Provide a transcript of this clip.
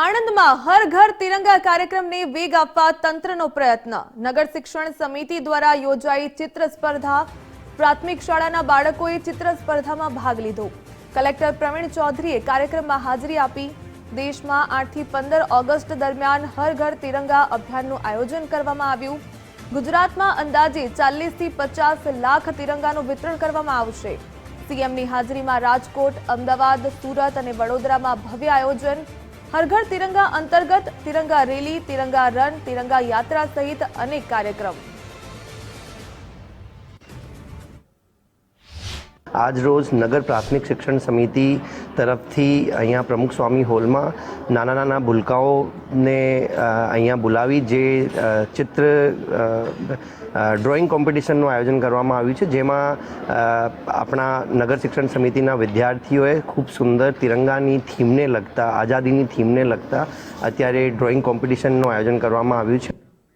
આણંદમાં હર ઘર તિરંગા કાર્યક્રમને વેગ આપવા તંત્રનો પ્રયત્ન. નગર શિક્ષણ સમિતિ દ્વારા યોજાઈ ચિત્ર સ્પર્ધા. પ્રાથમિક શાળાના બાળકોએ ચિત્ર સ્પર્ધામાં ભાગ લીધો. કલેક્ટર પ્રવીણ ચૌધરીએ કાર્યક્રમમાં હાજરી આપી. દેશમાં આઠથી પંદર ઓગસ્ટ દરમિયાન હર ઘર તિરંગા અભિયાનનું આયોજન કરવામાં આવ્યું. ગુજરાતમાં અંદાજે ચાલીસથી પચાસ લાખ તિરંગાનું વિતરણ કરવામાં આવશે. સીએમની હાજરીમાં રાજકોટ, અમદાવાદ, સુરત અને વડોદરામાં ભવ્ય આયોજન. હર ઘર તિરંગા અંતર્ગત તિરંગા રેલી તિરંગા રન તિરંગા યાત્રા સહિત અનેક કાર્યક્રમ. આજ રોજ નગર પ્રાથમિક શિક્ષણ સમિતિ તરફથી અહીંયા પ્રમુખ સ્વામી હોલમાં નાના નાના ભૂલકાઓને અહીંયા બોલાવી જે ચિત્ર ડ્રોઈંગ કોમ્પિટિશનનું આયોજન કરવામાં આવ્યું છે, જેમાં આપણા નગર શિક્ષણ સમિતિના વિદ્યાર્થીઓએ ખૂબ સુંદર તિરંગાની થીમને લગતા, આઝાદીની થીમને લગતા અત્યારે ડ્રોઈંગ કોમ્પિટિશનનું આયોજન કરવામાં આવ્યું છે.